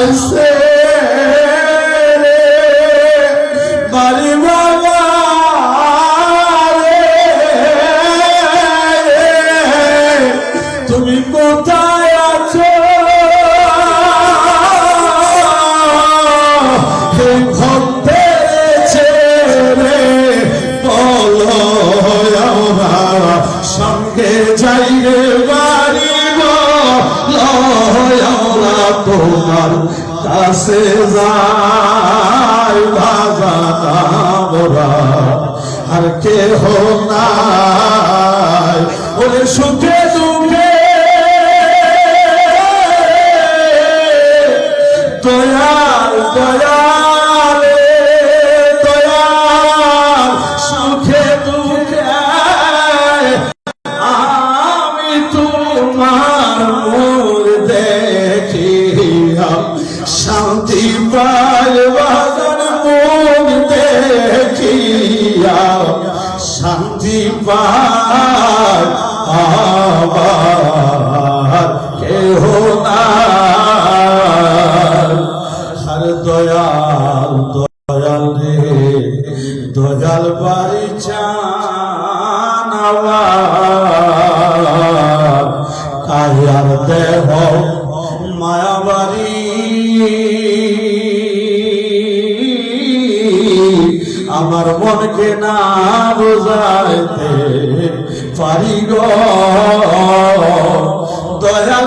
I Christ. কাছে যাই বাবা আমরা আর কেহ নাই। ওরে সুখে দয়াল রে, দয়াল বাড়ি চান কারিয়ার দেহ মায়াবাড়ি আমার মনকে না বোঝাইতে পারি গো। দয়াল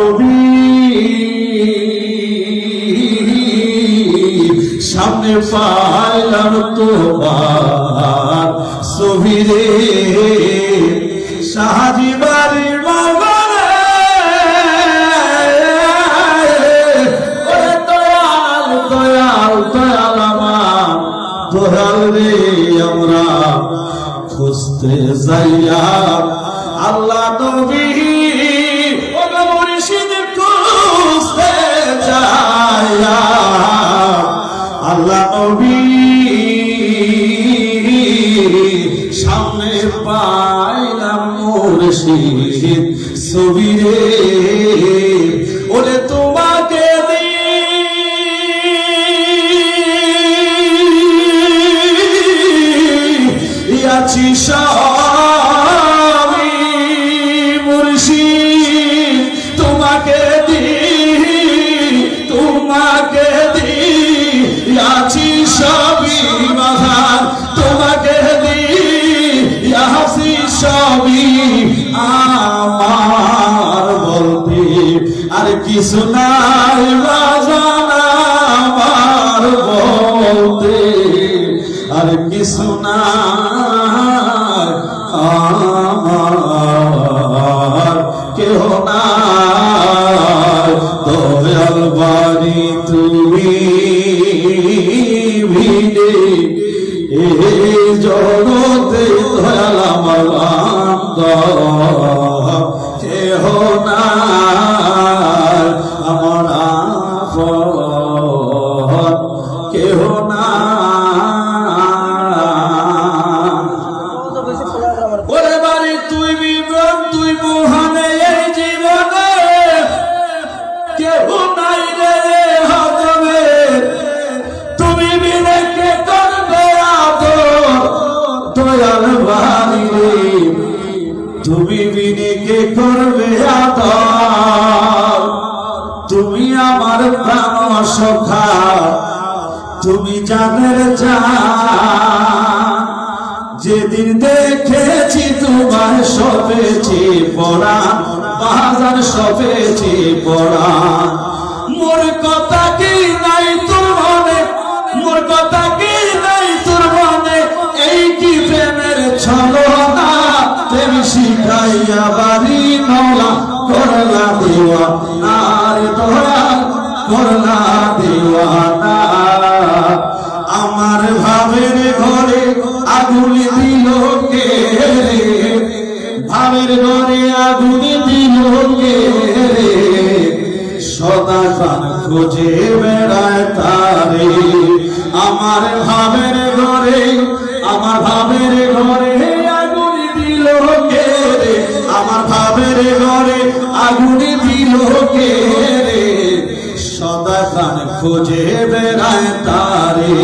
নবী। সামনে পা পাইলাম মুর্শিদ সবিরে কিছু না তুমি বিনে কে করবে আদর তুমি আমার প্রাণ সখা তুমি জানের জান। যেদিন দেখেছি তোমার সপেছি পড়া, বাজার সপেছি পড়া। মোর কথা কি নাই তোর মনে? মোর কথা কি নাই তোর মনে? এই কি প্রেমের ছলনা? শিখাইয়া বাড়ি মাওলা করলা দেওয়া। দিল কে রে সদা কান খোঁজে বেড়ায় তারে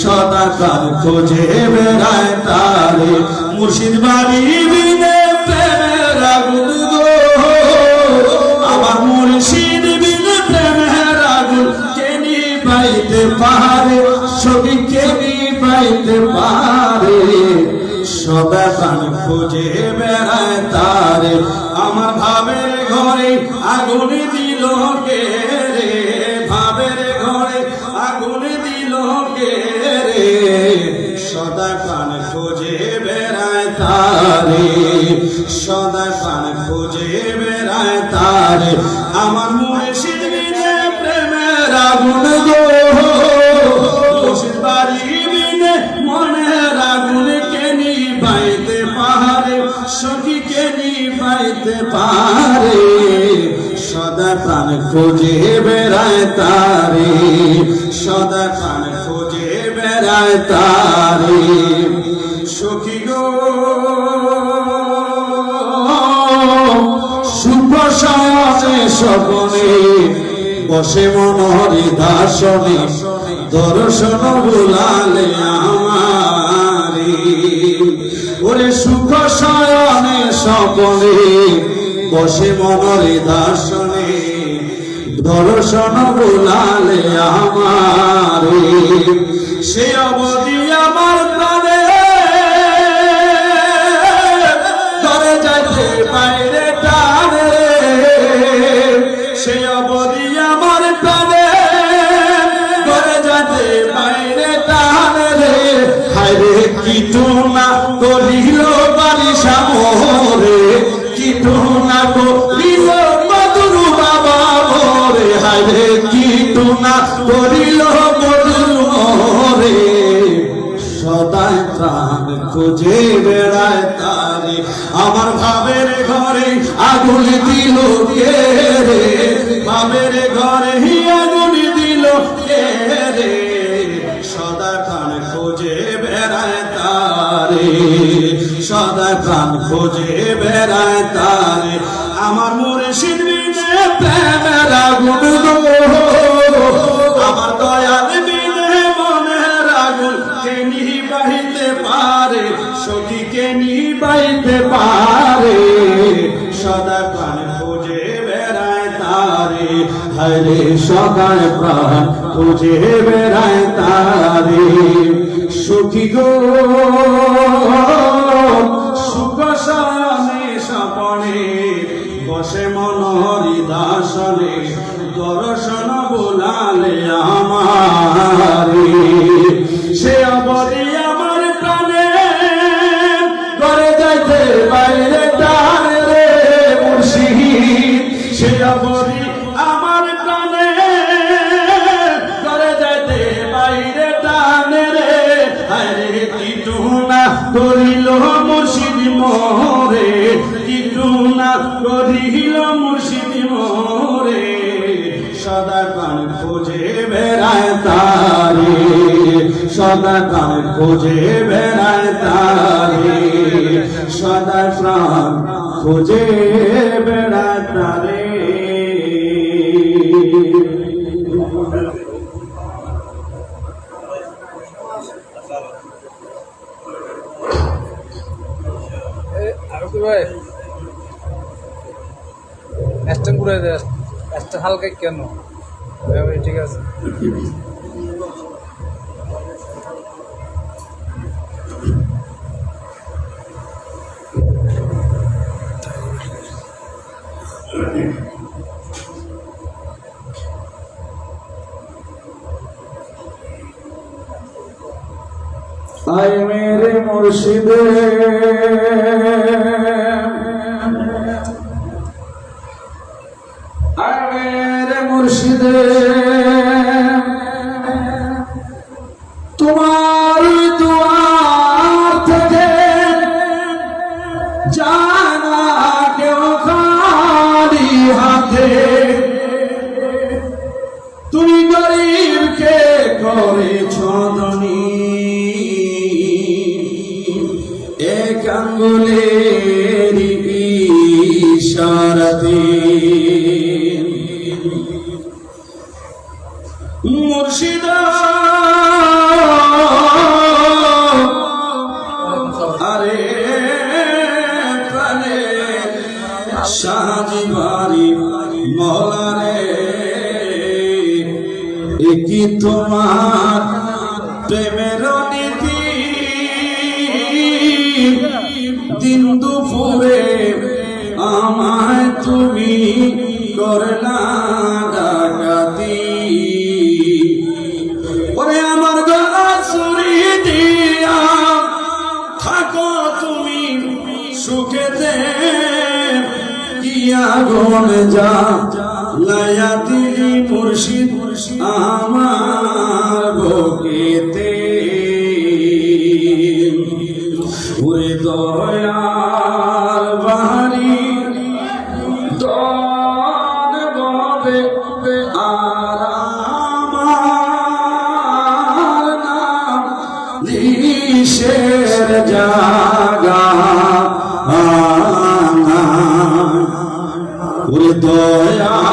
সদা খোঁজে বেড়ায় তারে মুর্শিদ বাড়ি পারে সদা খোঁজে বেড়ায় তারে আমার ভাবের ঘরে আগুন দিল কে রে? ভাবের ঘরে আগুন দিল কে রে? সদা কান খোঁজে বেড়ায় তারে, সদা কান খোঁজে বেড়ায় তারে। আমার মুর্শিদ বিনে প্রেমের আগুন গো। বাড়ি মনের আগুন কেনি পাইতে পারে? সখী কেনি পারে? সদা প্রাণ খোঁজে বেড়ায় তারে, সদা প্রাণ খোঁজে বেড়ায় তারে। সখী গো, সুপ্রসাদে স্বপনে বসে মনোহরি দাসনে দর্শন বুলালে আমারি। ওরে সুখ শয়নে স্বপনে বসে মনোহরি দাসনে দর্শন বোলালে আমার। সে অবধি আমার সদাই প্রাণ খুঁজে বেড়ায় তারে। আমার ভাবের ঘরে আগুন দিল কে রে? ভাবের ঘরে আগুন দিল কে রে? সদা প্রাণ খুঁজে বেড়ায় তারে। সদা প্রাণ খুঁজে বেড়ায় তারে হরে সদায় প্রাণ খুঁজে বেড়ায় তারে। সুখী গো, সুখ সানে সপনে বসে মনোহরি দাসনে দর্শন বোলালে আমারে। সে গরিল মুর্শিদ মোরে, সদা কান খোঁজে বেড়ায় তারে, সদা কান খোঁজে বেড়ায় তারে, সদা প্রাণ খোঁজে বেড়ায় তারে। আমাকে কেন? হ্যাঁ ঠিক আছে। আয় মেরে মুর্শিদে। Hare করলা ডাকাতি। ওরে আমার গলা সুরি দিয়া তুমি সুখেতে। কিয়া যা লায়া দিলি মুর্শিদ আমার দয়া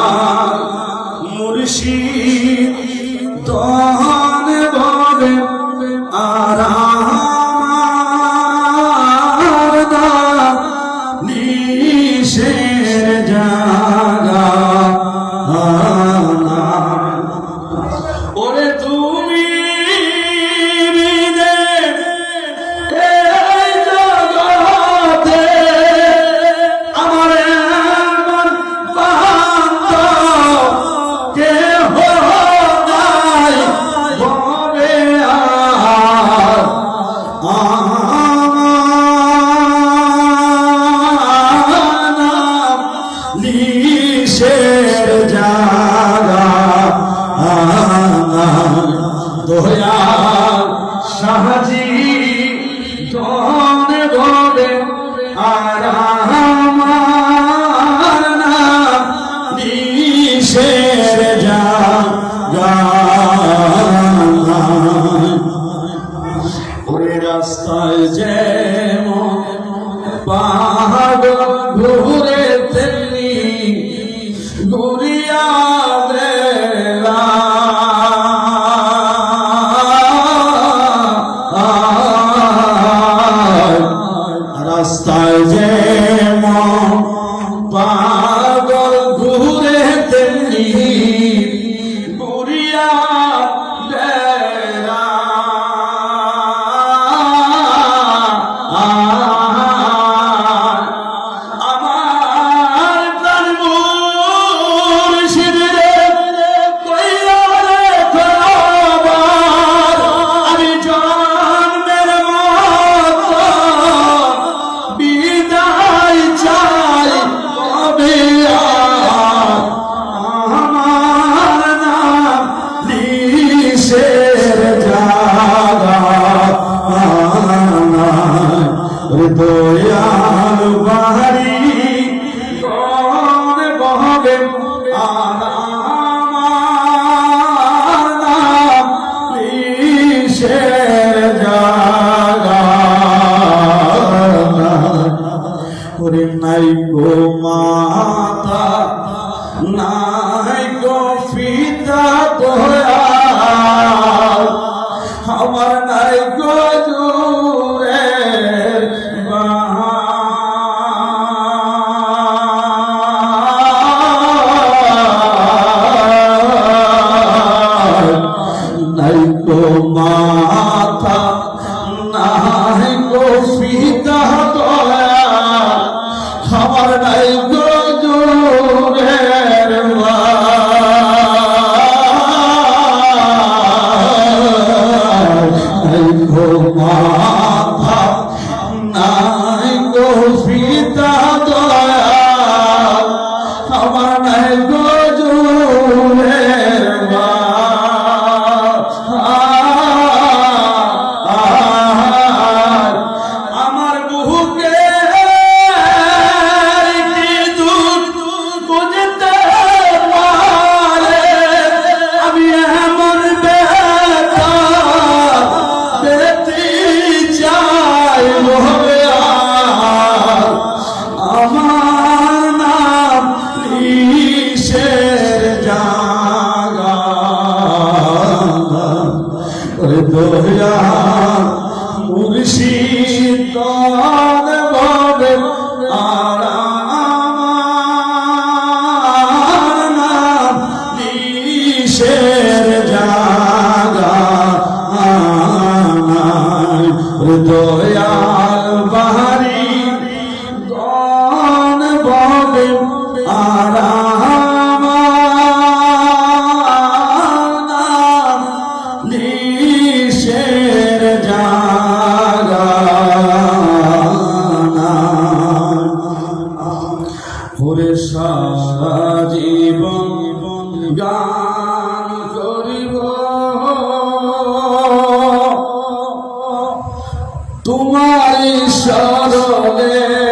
শরণে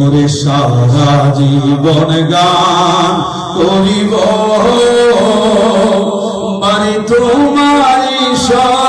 ওরে সারা জীবন গান করিব। মানে তোমার সব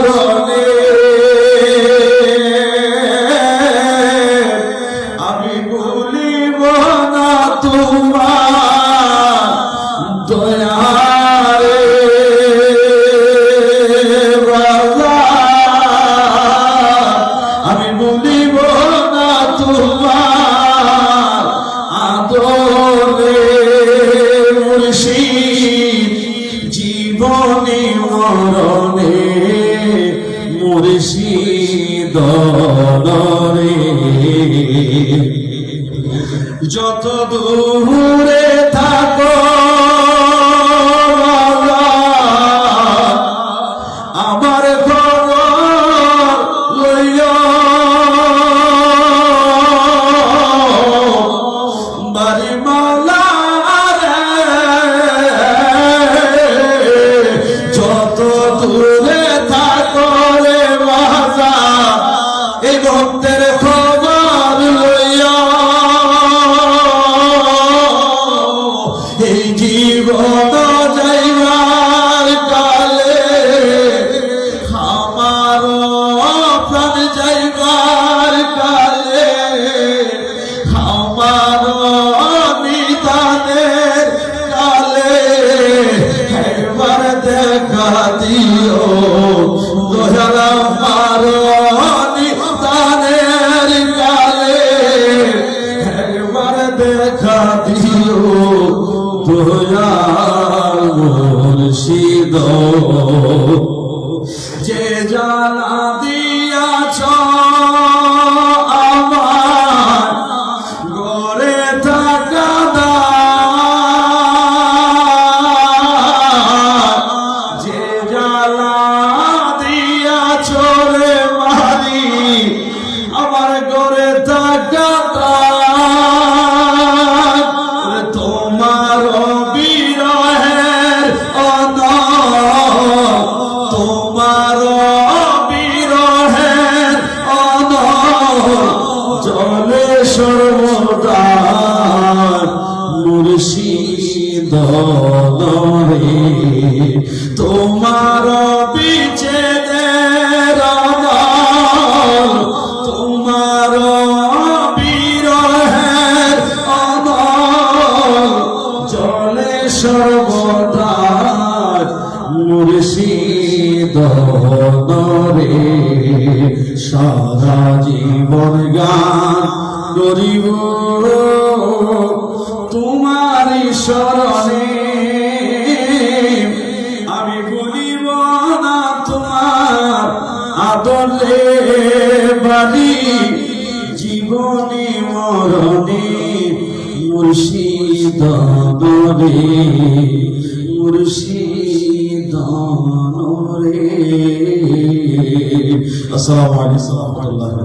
চলে সর্বদার মুর্শিদ নরে সারা জীবন গান করিব। তোমার শরণে আমি বলিব না তোমার আদলে বাড়ি জীবনে মরণে মুর্শিদ রে মুর্শিদ রে আসসালামু আলাইকুম ওয়া রাহমাতুল্লাহি